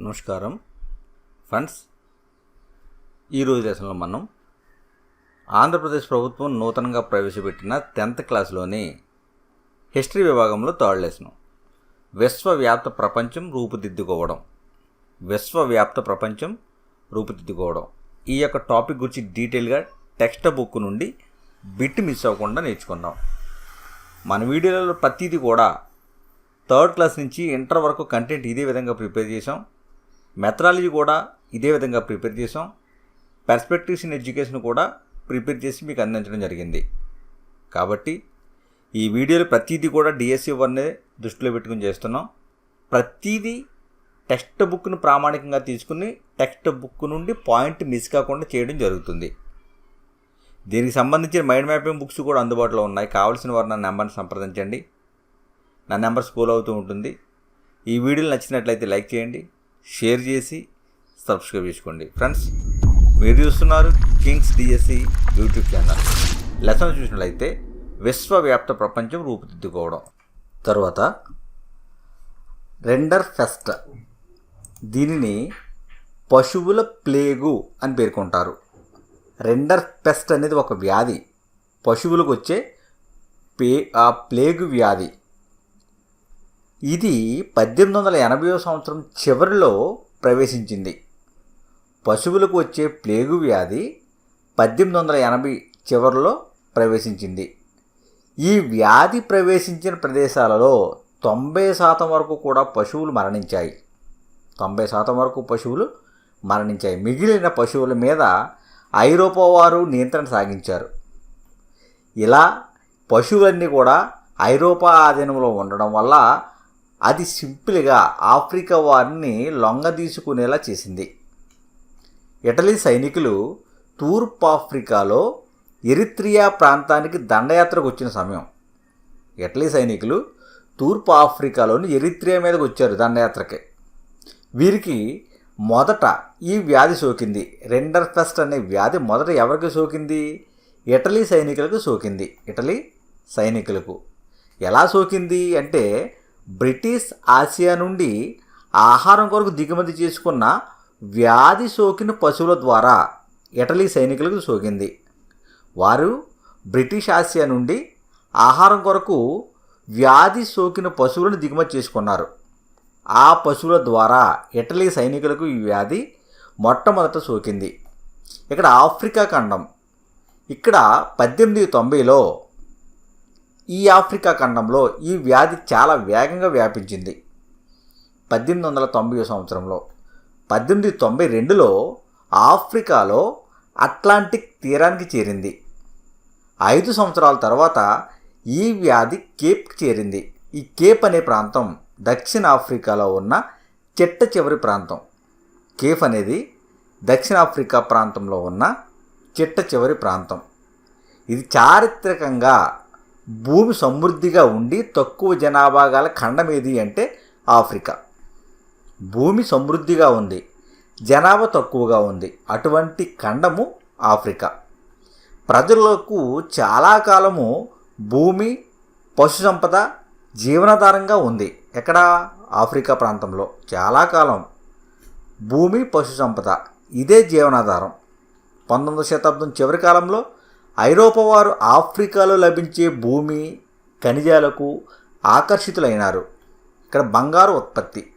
నమస్కారం. ఫ్రెండ్స్ ఈరోజు దేశంలో మనం ఆంధ్రప్రదేశ్ ప్రభుత్వం నూతనంగా ప్రవేశపెట్టిన టెన్త్ క్లాస్లోని హిస్టరీ విభాగంలో థర్డ్ లెసన్. విశ్వవ్యాప్త ప్రపంచం రూపుదిద్దుకోవడం. విశ్వవ్యాప్త ప్రపంచం రూపుదిద్దుకోవడం. ఈ యొక్క టాపిక్ గురించి డీటెయిల్గా టెక్స్ట్ బుక్ నుండి బిట్ మిస్ అవ్వకుండా నేర్చుకుందాం. మన వీడియోలలో ప్రతిదీ కూడా థర్డ్ క్లాస్ నుంచి ఇంటర్ వరకు కంటెంట్ ఇదే విధంగా ప్రిపేర్ చేసాం మెథడాలజీ కూడా ఇదే విధంగా ప్రిపేర్ చేసాం. పర్స్పెక్టివ్స్ ఇన్ ఎడ్యుకేషన్ కూడా ప్రిపేర్ చేసి మీకు అందించడం జరిగింది. కాబట్టి ఈ వీడియోలో ప్రతిదీ కూడా డిఎస్సి వన్నే దృష్టిలో పెట్టుకుని చేస్తున్నాం. ప్రతిదీ టెక్స్ట్ బుక్ను ప్రామాణికంగా తీసుకుని టెక్స్ట్ బుక్ నుండి పాయింట్ మిస్ కాకుండా చేయడం జరుగుతుంది. దీనికి సంబంధించిన మైండ్ మ్యాపింగ్ బుక్స్ కూడా అందుబాటులో ఉన్నాయి. కావాల్సిన వారు నా నెంబర్ని సంప్రదించండి. నా నెంబర్ స్కూల్ అవుతూ ఉంటుంది. ఈ వీడియోలు నచ్చినట్లయితే లైక్ చేయండి. షేర్ చేసి సబ్స్క్రైబ్ చేసుకోండి. ఫ్రెండ్స్ మీరు చూస్తున్నారు kings DSC YouTube channel. Lesson చూసినట్లయితే విశ్వవ్యాప్త ప్రపంచం రూపుదిద్దుకోవడం. తర్వాత రెండర్ ఫెస్ట్. దీనిని పశువుల ప్లేగు అని పేర్కొంటారు. రెండర్ పెస్ట్ అనేది ఒక వ్యాధి. పశువులకు వచ్చే పే ఆ ప్లేగు వ్యాధి. ఇది పద్దెనిమిది వందల ఎనభైవ సంవత్సరం చివరిలో ప్రవేశించింది. పశువులకు వచ్చే ప్లేగు వ్యాధి పద్దెనిమిది వందల ఎనభై చివరిలో ప్రవేశించింది. ఈ వ్యాధి ప్రవేశించిన ప్రదేశాలలో తొంభై శాతం వరకు కూడా పశువులు మరణించాయి. తొంభై శాతం వరకు పశువులు మరణించాయి. మిగిలిన పశువుల మీద ఐరోపా వారు నియంత్రణ సాగించారు. ఇలా పశువులన్నీ కూడా ఐరోపా ఆధీనంలో ఉండడం వల్ల అది సింపుల్గా ఆఫ్రికా వారిని లొంగదీసుకునేలా చేసింది. ఇటలీ సైనికులు తూర్పు ఆఫ్రికాలో ఎరిత్రియా ప్రాంతానికి దండయాత్రకు వచ్చిన సమయం. ఇటలీ సైనికులు తూర్పు ఆఫ్రికాలోని ఎరిత్రియా మీదకి వచ్చారు దండయాత్రకి. వీరికి మొదట ఈ వ్యాధి సోకింది. రెండర్ ఫెస్ట్ అనే వ్యాధి మొదట ఎవరికి సోకింది? ఇటలీ సైనికులకు సోకింది. ఇటలీ సైనికులకు ఎలా సోకింది అంటే బ్రిటిష్ ఆసియా నుండి ఆహారం కొరకు దిగుమతి చేసుకున్న వ్యాధి సోకిన పశువుల ద్వారా ఇటలీ సైనికులకు సోకింది. వారు బ్రిటిష్ ఆసియా నుండి ఆహారం కొరకు వ్యాధి సోకిన పశువులను దిగుమతి చేసుకున్నారు. ఆ పశువుల ద్వారా ఇటలీ సైనికులకు ఈ వ్యాధి మొట్టమొదట సోకింది. ఇక్కడ ఆఫ్రికా ఖండం. ఇక్కడ పద్దెనిమిది తొంభైలో ఈ ఆఫ్రికా ఖండంలో ఈ వ్యాధి చాలా వేగంగా వ్యాపించింది. పద్దెనిమిది వందల తొంభై సంవత్సరంలో పద్దెనిమిది తొంభై రెండులో ఆఫ్రికాలో అట్లాంటిక్ తీరానికి చేరింది. ఐదు సంవత్సరాల తర్వాత ఈ వ్యాధి కేప్కి చేరింది. ఈ కేప్ అనే ప్రాంతం దక్షిణ ఆఫ్రికాలో ఉన్న చెట్ట చివరి ప్రాంతం. కేఫ్ అనేది దక్షిణాఫ్రికా ప్రాంతంలో ఉన్న చిట్ట చివరి ప్రాంతం. ఇది చారిత్రకంగా భూమి సమృద్ధిగా ఉండి తక్కువ జనాభా గల ఖండం ఏది అంటే ఆఫ్రికా. భూమి సమృద్ధిగా ఉంది జనాభా తక్కువగా ఉంది. అటువంటి ఖండము ఆఫ్రికా. ప్రజలకు చాలా కాలము భూమి పశు సంపద జీవనాధారంగా ఉంది. ఎక్కడ? ఆఫ్రికా ప్రాంతంలో. చాలా కాలం భూమి పశు సంపద ఇదే జీవనాధారం. పంతొమ్మిదవ శతాబ్దం చివరి కాలంలో ఐరోపా వారు ఆఫ్రికాలో లభించే భూమి ఖనిజాలకు ఆకర్షితులైనారు. ఇక్కడ బంగారు ఉత్పత్తి.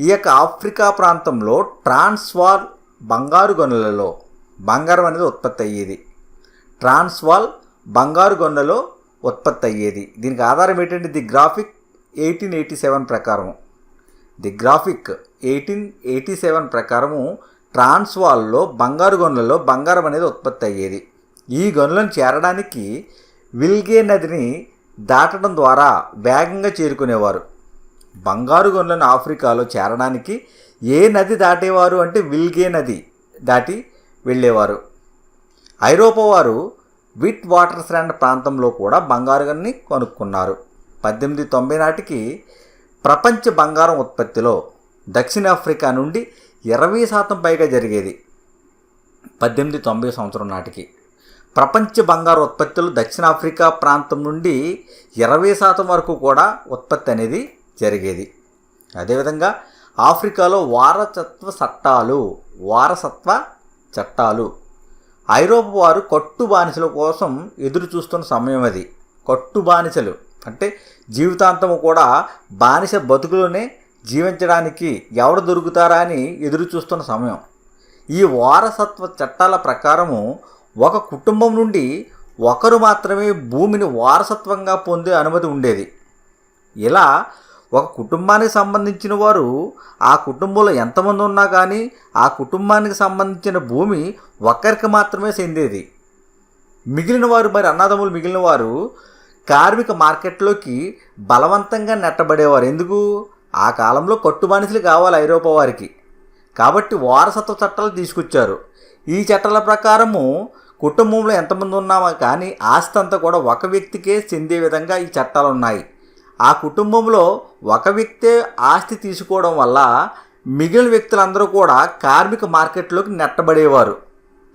ఈ యొక్క ఆఫ్రికా ప్రాంతంలో ట్రాన్స్వాల్ బంగారు గనులలో బంగారం అనేది ఉత్పత్తి అయ్యేది. ట్రాన్స్వాల్ బంగారు గనులలో ఉత్పత్తి అయ్యేది. దీనికి ఆధారం ఏంటంటే the graphic eighteen eighty seven ప్రకారము. The graphic eighteen eighty seven ప్రకారము ట్రాన్స్వాల్లో బంగారు గనులలో బంగారం అనేది ఉత్పత్తి అయ్యేది. ఈ గనులను చేరడానికి విల్గే నదిని దాటడం ద్వారా వేగంగా చేరుకునేవారు. బంగారు గనులను ఆఫ్రికాలో చేరడానికి ఏ నది దాటేవారు అంటే విల్గే నది దాటి వెళ్ళేవారు. ఐరోపా వారు విట్ వాటర్ స్టాండ్ ప్రాంతంలో కూడా బంగారు గన్ని కొనుక్కున్నారు. పద్దెనిమిది తొంభై నాటికి ప్రపంచ బంగారం ఉత్పత్తిలో దక్షిణాఫ్రికా నుండి ఇరవై శాతం పైగా జరిగేది. పద్దెనిమిది తొంభై సంవత్సరం నాటికి. ప్రపంచ బంగారు ఉత్పత్తులు దక్షిణాఫ్రికా ప్రాంతం నుండి ఇరవై శాతం వరకు కూడా ఉత్పత్తి అనేది జరిగేది. అదేవిధంగా ఆఫ్రికాలో వారసత్వ చట్టాలు వారసత్వ చట్టాలు. ఐరోపా వారు కట్టు బానిసల కోసం ఎదురు చూస్తున్న సమయం అది. కట్టు బానిసలు అంటే జీవితాంతము కూడా బానిస బతుకులోనే జీవించడానికి ఎవరు దొరుకుతారా అని ఎదురు చూస్తున్న సమయం. ఈ వారసత్వ చట్టాల ప్రకారము ఒక కుటుంబం నుండి ఒకరు మాత్రమే భూమిని వారసత్వంగా పొందే అనుమతి ఉండేది. ఇలా ఒక కుటుంబానికి సంబంధించిన వారు ఆ కుటుంబంలో ఎంతమంది ఉన్నా కానీ ఆ కుటుంబానికి సంబంధించిన భూమి ఒక్కరికి మాత్రమే చెందేది. మిగిలిన వారు మరి అన్నదమ్ములు మిగిలిన వారు కార్మిక మార్కెట్లోకి బలవంతంగా నెట్టబడేవారు. ఎందుకు? ఆ కాలంలో కట్టు మనుషులు కావాలి ఐరోపా వారికి. కాబట్టి వారసత్వ చట్టాలు తీసుకొచ్చారు. ఈ చట్టాల ప్రకారము కుటుంబంలో ఎంతమంది ఉన్నామో కానీ ఆస్తి అంతా కూడా ఒక వ్యక్తికే చెందే విధంగా ఈ చట్టాలు ఉన్నాయి ఆ కుటుంబంలో ఒక వ్యక్తే ఆస్తి తీసుకోవడం వల్ల మిగిలిన వ్యక్తులందరూ కూడా కార్మిక మార్కెట్లోకి నెట్టబడేవారు.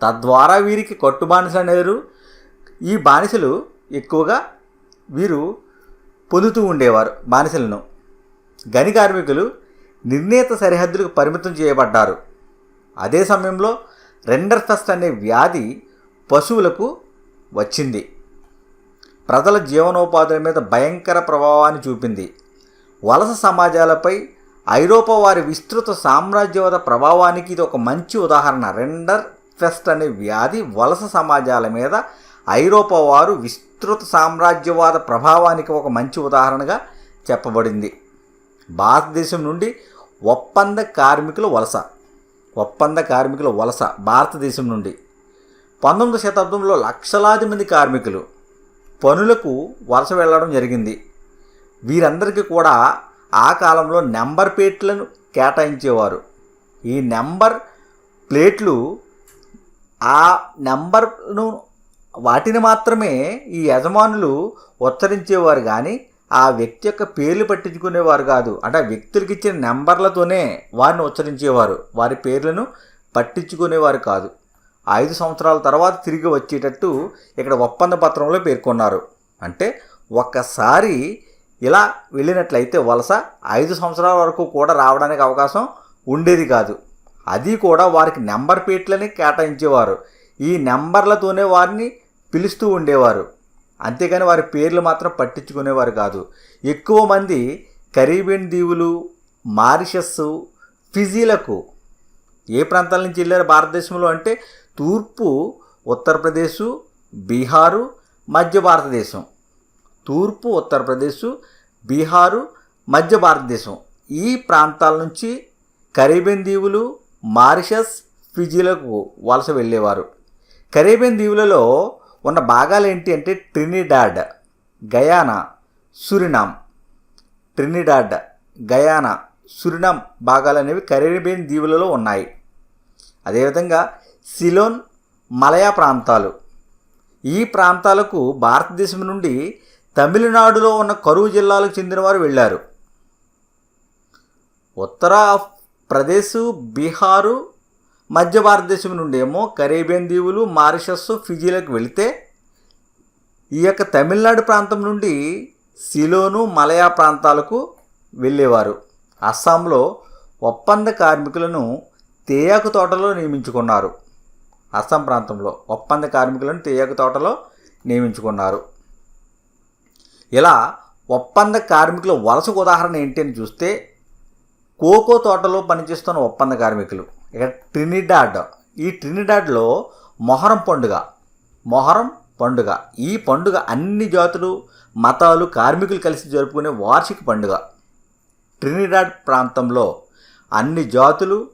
తద్వారా వీరికి కట్టు బానిసలు అనేరు ఈ బానిసలు ఎక్కువగా వీరు పొందుతూ ఉండేవారు బానిసలను. గని కార్మికులు నిర్ణీత సరిహద్దులకు పరిమితం చేయబడ్డారు. అదే సమయంలో రెండర్ ఫెస్ట్ అనే వ్యాధి పశువులకు వచ్చింది. ప్రజల జీవనోపాధుల మీద భయంకర ప్రభావాన్ని చూపింది. వలస సమాజాలపై ఐరోపా వారి విస్తృత సామ్రాజ్యవాద ప్రభావానికి ఇది ఒక మంచి ఉదాహరణ. రెండర్ ఫెస్ట్ అనే వ్యాధి వలస సమాజాల మీద ఐరోపా వారు విస్తృత సామ్రాజ్యవాద ప్రభావానికి ఒక మంచి ఉదాహరణగా చెప్పబడింది. భారతదేశం నుండి ఒప్పంద కార్మికుల వలస. ఒప్పంద కార్మికుల వలస భారతదేశం నుండి. పంతొమ్మిది శతాబ్దంలో లక్షలాది మంది కార్మికులు పనులకు వలస వెళ్ళడం జరిగింది. వీరందరికీ కూడా ఆ కాలంలో నెంబర్ ప్లేట్లను కేటాయించేవారు. ఈ నెంబర్ ప్లేట్లు ఆ నెంబర్ను వాటిని మాత్రమే ఈ యజమానులు ఉచ్చరించేవారు కానీ ఆ వ్యక్తి యొక్క పేర్లు పట్టించుకునేవారు కాదు. అంటే వ్యక్తులకి వ్యక్తులకు ఇచ్చిన నెంబర్లతోనే వారిని ఉచ్చరించేవారు. వారి పేర్లను పట్టించుకునేవారు కాదు. ఐదు సంవత్సరాల తర్వాత తిరిగి వచ్చేటట్టు ఇక్కడ ఒప్పంద పత్రంలో పేర్కొన్నారు. అంటే ఒక్కసారి ఇలా వెళ్ళినట్లయితే వలస ఐదు సంవత్సరాల వరకు కూడా రావడానికి అవకాశం ఉండేది కాదు. అది కూడా వారికి నెంబర్ ప్లేట్లని కేటాయించేవారు. ఈ నెంబర్లతోనే వారిని పిలుస్తూ ఉండేవారు. అంతేగాని వారి పేర్లు మాత్రం పట్టించుకునేవారు కాదు. ఎక్కువ మంది కరీబియన్ దీవులు మారిషస్ ఫిజీలకు ఏ ప్రాంతాల నుంచి వెళ్ళారు? భారతదేశంలో అంటే తూర్పు ఉత్తరప్రదేశ్ బీహారు మధ్య భారతదేశం. తూర్పు ఉత్తరప్రదేశ్ బీహారు మధ్య భారతదేశం. ఈ ప్రాంతాల నుంచి కరీబియన్ దీవులు మారిషస్ ఫిజీలకు వలస వెళ్ళేవారు. కరీబియన్ దీవులలో ఉన్న భాగాలు ఏంటి అంటే Trinidad Guyana Suriname. Trinidad Guyana Suriname భాగాలు అనేవి కరీబియన్ దీవులలో ఉన్నాయి. అదేవిధంగా సిలోన్ మలయా ప్రాంతాలు. ఈ ప్రాంతాలకు భారతదేశం నుండి తమిళనాడులో ఉన్న కరువు జిల్లాలకు చెందినవారు వెళ్ళారు. ఉత్తర ప్రదేశ్ బీహారు మధ్య భారతదేశం నుండి ఏమో కరేబియన్ దీవులు మారిషస్ ఫిజీలకు వెళితే ఈ యొక్క తమిళనాడు ప్రాంతం నుండి సిలోను మలయా ప్రాంతాలకు వెళ్ళేవారు. అస్సాంలో ఒప్పంద కార్మికులను తేయాకు తోటలో నియమించుకున్నారు. అస్సాం ప్రాంతంలో ఒప్పంద కార్మికులను తేయాకు తోటలో నియమించుకున్నారు. ఇలా ఒప్పంద కార్మికుల వలసకు ఉదాహరణ ఏంటి అని చూస్తే కోకో తోటలో పనిచేస్తున్న ఒప్పంద కార్మికులు ఇక ట్రినిడాడ్. ఈ ట్రినిడాడ్లో మొహరం పండుగ మొహరం పండుగ. ఈ పండుగ అన్ని జాతులు మతాలు కార్మికులు కలిసి జరుపుకునే వార్షిక పండుగ. ట్రినిడాడ్ ప్రాంతంలో అన్ని జాతులు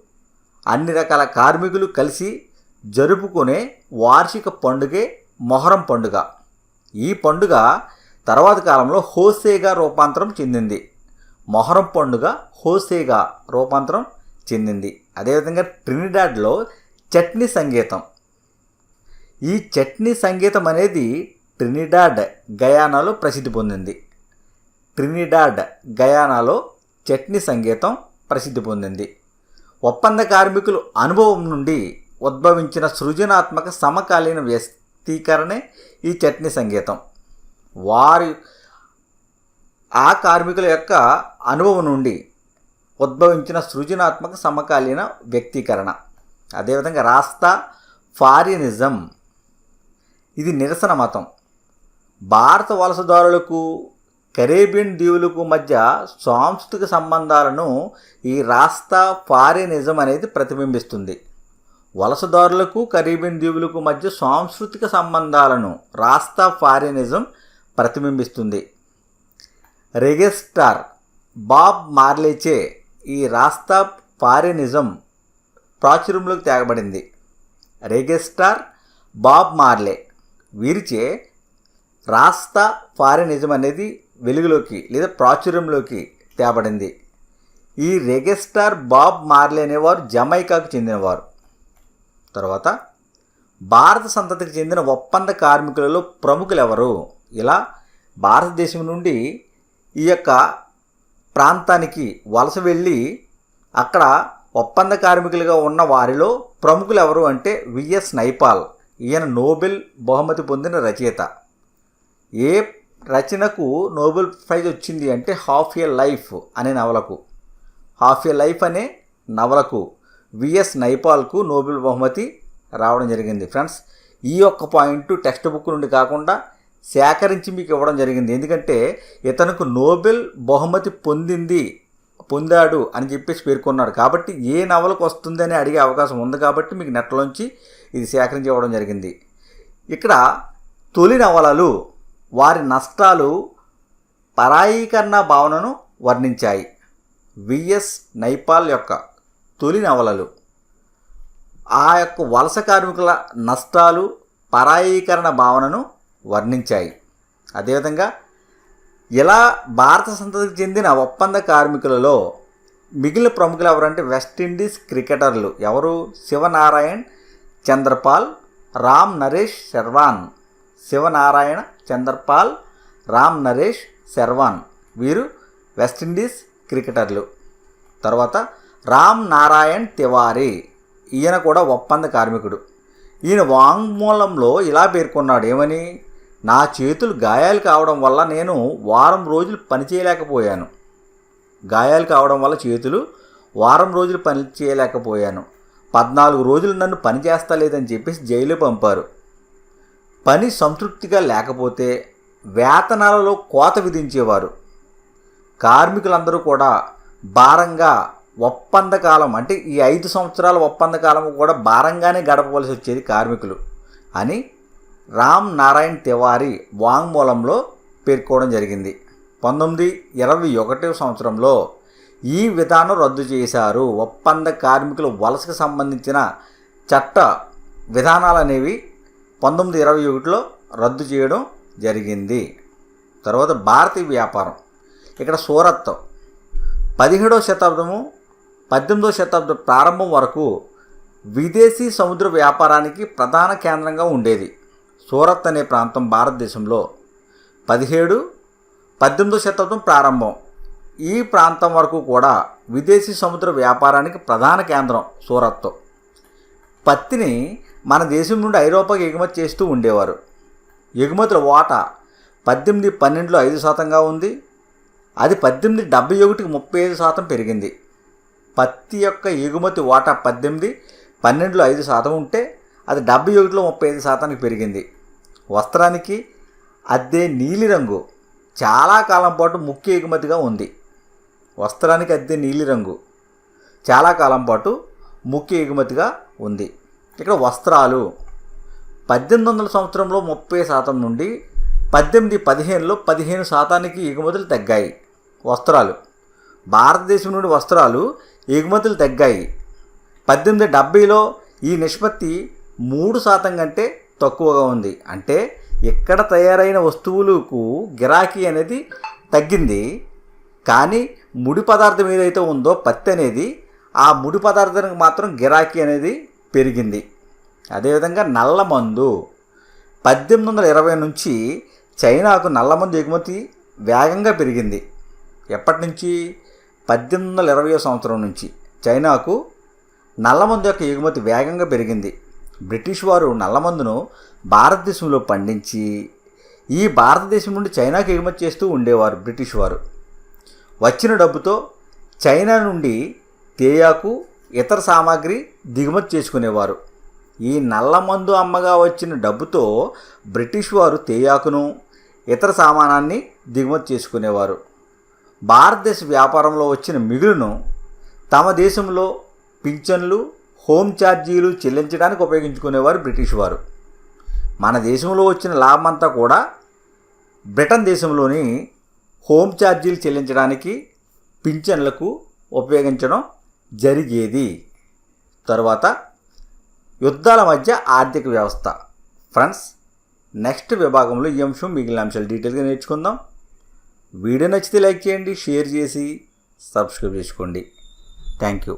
అన్ని రకాల కార్మికులు కలిసి జరుపుకునే వార్షిక పండుగే మొహరం పండుగ. ఈ పండుగ తర్వాత కాలంలో హోసేగా రూపాంతరం చెందింది. మొహరం పండుగ హోసేగా రూపాంతరం చెందింది. అదేవిధంగా ట్రినిడాడ్లో చట్నీ సంగీతం. ఈ చట్నీ సంగీతం అనేది ట్రినిడాడ్ గయానాలో ప్రసిద్ధి పొందింది. ట్రినిడాడ్ గయానాలో చట్నీ సంగీతం ప్రసిద్ధి పొందింది. ఒప్పంద కార్మికులు అనుభవం నుండి ఉద్భవించిన సృజనాత్మక సమకాలీన వ్యక్తీకరణే ఈ చట్నీ సంగీతం వారి ఆ కార్మికుల యొక్క అనుభవం నుండి ఉద్భవించిన సృజనాత్మక సమకాలీన వ్యక్తీకరణ. అదేవిధంగా రాస్తా ఫారినిజం. ఇది నిరసన మతం. భారత వలసదారులకు కరేబియన్ దీవులకు మధ్య సాంస్కృతిక సంబంధాలను ఈ రాస్తా ఫారినిజం అనేది ప్రతిబింబిస్తుంది. వలసదారులకు కరీబియన్ దీవులకు మధ్య సాంస్కృతిక సంబంధాలను రాస్తా ఫారినిజం ప్రతిబింబిస్తుంది. రెగెస్టార్ బాబ్ మార్లేచే ఈ రాస్తా ఫారినిజం ప్రాచుర్యంలోకి తేగబడింది. రెగెస్టార్ బాబ్ మార్లే వీరిచే రాస్తా ఫారినిజం అనేది వెలుగులోకి లేదా ప్రాచుర్యంలోకి తేబడింది. ఈ రెగెస్టార్ బాబ్ మార్లే అనేవారు జమైకాకు చెందినవారు. తర్వాత భారత సంతతికి చెందిన ఒప్పంద కార్మికులలో ప్రముఖులు ఎవరు ఇలా భారతదేశం నుండి ఈ యొక్క ప్రాంతానికి వలస వెళ్ళి అక్కడ ఒప్పంద కార్మికులుగా ఉన్న వారిలో ప్రముఖులు ఎవరు అంటే విఎస్ నైపాల్ ఈయన నోబెల్ బహుమతి పొందిన రచయిత. ఏ రచనకు నోబెల్ ప్రైజ్ వచ్చింది అంటే హాఫ్ ఏ లైఫ్ అనే నవలకు. హాఫ్ ఏ లైఫ్ అనే నవలకు. విఎస్ నైపాల్కు నోబెల్ బహుమతి రావడం జరిగింది. ఫ్రెండ్స్ ఈ యొక్క పాయింట్ టెక్స్ట్ బుక్ నుండి కాకుండా సేకరించి మీకు ఇవ్వడం జరిగింది. ఎందుకంటే ఇతనుకు నోబెల్ బహుమతి పొందింది పొందాడు అని చెప్పేసి పేర్కొన్నాడు. కాబట్టి ఏ నవలకు వస్తుందని అడిగే అవకాశం ఉంది కాబట్టి మీకు నెట్లోంచి ఇది సేకరించి ఇవ్వడం జరిగింది. ఇక్కడ తొలి నవలలు వారి నష్టాలు పరాయీకరణ భావనను వర్ణించాయి. విఎస్ నైపాల్ యొక్క తొలి నవలలు. ఆ యొక్క వలస కార్మికుల నష్టాలు పరాయీకరణ భావనను వర్ణించాయి. అదేవిధంగా ఇలా భారత సంతతికి చెందిన ఒప్పంద కార్మికులలో మిగిలిన ప్రముఖులు ఎవరంటే వెస్టిండీస్ క్రికెటర్లు ఎవరు? శివనారాయణ్ చంద్రపాల్ రామ్ నరేష్ శర్వాన్. శివనారాయణ చంద్రపాల్ రామ్ నరేష్ శర్వాన్ వీరు వెస్టిండీస్ క్రికెటర్లు. తర్వాత రామ్ నారాయణ్ తివారీ. ఈయన కూడా ఒప్పంద కార్మికుడు. ఈయన వాంగ్మూలంలో ఇలా పేర్కొన్నాడు ఏమని? నా చేతులు గాయాలు కావడం వల్ల నేను వారం రోజులు పనిచేయలేకపోయాను గాయాలు కావడం వల్ల చేతులు వారం రోజులు పని చేయలేకపోయాను. పద్నాలుగు రోజులు నన్ను పని చేస్తలేదని చెప్పేసి జైలు పంపారు. పని సంతృప్తిగా లేకపోతే వేతనాలలో కోత విధించేవారు. కార్మికులందరూ కూడా భారంగా ఒప్పంద కాలం అంటే ఈ ఐదు సంవత్సరాల ఒప్పంద కాలం కూడా భారంగానే గడపవలసి వచ్చేది కార్మికులు అని రామ్ నారాయణ్ తివారీ వాంగ్మూలంలో పేర్కోవడం జరిగింది. పంతొమ్మిది ఇరవై ఒకటవ సంవత్సరంలో ఈ విధానం రద్దు చేశారు. ఒప్పంద కార్మికుల వలసకు సంబంధించిన చట్ట విధానాలు అనేవి పంతొమ్మిది ఇరవై ఒకటిలో రద్దు చేయడం జరిగింది. తర్వాత భారతీయ వ్యాపారం. ఇక్కడ సూరత్ పదిహేడవ శతాబ్దము పద్దెనిమిదవ శతాబ్దం ప్రారంభం వరకు విదేశీ సముద్ర వ్యాపారానికి ప్రధాన కేంద్రంగా ఉండేది. సూరత్ అనే ప్రాంతం భారతదేశంలో. పదిహేడు పద్దెనిమిదవ శతాబ్దం ప్రారంభం. ఈ ప్రాంతం వరకు కూడా విదేశీ సముద్ర వ్యాపారానికి ప్రధాన కేంద్రం సూరత్. పత్తిని మన దేశం నుండి ఐరోపాకి ఎగుమతి చేస్తూ ఉండేవారు. ఎగుమతుల వాటా పద్దెనిమిది పన్నెండులో ఐదు శాతంగా ఉంది. అది పద్దెనిమిది డెబ్బై ఒకటికి ముప్పై ఐదు శాతం పెరిగింది. పత్తి యొక్క ఎగుమతి వాటా పద్దెనిమిది పన్నెండులో ఐదు శాతం ఉంటే అది డెబ్బై ఒకటిలో ముప్పై ఐదు శాతానికి పెరిగింది. వస్త్రానికి అద్దె నీలిరంగు. చాలా కాలం పాటు ముఖ్య ఎగుమతిగా ఉంది. వస్త్రానికి అద్దె నీలిరంగు. చాలా కాలం పాటు ముఖ్య ఎగుమతిగా ఉంది. ఇక్కడ వస్త్రాలు. పద్దెనిమిది వందల సంవత్సరంలో ముప్పై శాతం నుండి పద్దెనిమిది పదిహేనులో పదిహేను శాతానికి ఎగుమతులు తగ్గాయి. వస్త్రాలు. భారతదేశం నుండి వస్త్రాలు ఎగుమతులు తగ్గాయి. పద్దెనిమిది డెబ్బైలో ఈ నిష్పత్తి మూడు శాతం కంటే తక్కువగా ఉంది. అంటే ఇక్కడ తయారైన వస్తువులకు గిరాకీ అనేది తగ్గింది. కానీ ముడి పదార్థం ఏదైతే ఉందో పత్తి అనేది ఆ ముడి పదార్థానికి మాత్రం గిరాకీ అనేది పెరిగింది. అదేవిధంగా నల్ల మందు. పద్దెనిమిది వందల ఇరవై నుంచి చైనాకు నల్లమందు ఎగుమతి వేగంగా పెరిగింది. ఎప్పటి నుంచి? పద్దెనిమిది వందల ఇరవై సంవత్సరం నుంచి చైనాకు నల్లమందు యొక్క ఎగుమతి వేగంగా పెరిగింది. బ్రిటిష్ వారు నల్లమందును భారతదేశంలో పండించి ఈ భారతదేశం నుండి చైనాకు ఎగుమతి చేస్తూ ఉండేవారు బ్రిటిష్ వారు. వచ్చిన డబ్బుతో చైనా నుండి తేయాకు ఇతర సామాగ్రి దిగుమతి చేసుకునేవారు. ఈ నల్లమందు అమ్మగా వచ్చిన డబ్బుతో బ్రిటిష్ వారు తేయాకును ఇతర సామానాన్ని దిగుమతి చేసుకునేవారు. భారతదేశ వ్యాపారంలో వచ్చిన మిగులును తమ దేశంలో పింఛన్లు హోమ్ ఛార్జీలు చెల్లించడానికి ఉపయోగించుకునేవారు బ్రిటిష్ వారు. మన దేశంలో వచ్చిన లాభమంతా కూడా బ్రిటన్ దేశంలోని హోమ్ ఛార్జీలు చెల్లించడానికి పింఛన్లకు ఉపయోగించడం జరిగేది. తర్వాత యుద్ధాల మధ్య ఆర్థిక వ్యవస్థ. ఫ్రెండ్స్ నెక్స్ట్ విభాగంలో ఈ అంశం మిగిలిన అంశాలు డీటెయిల్గా నేర్చుకుందాం. వీడియో నచ్చితే లైక్ చేయండి షేర్ చేసి సబ్స్క్రైబ్ చేసుకోండి. Thank you.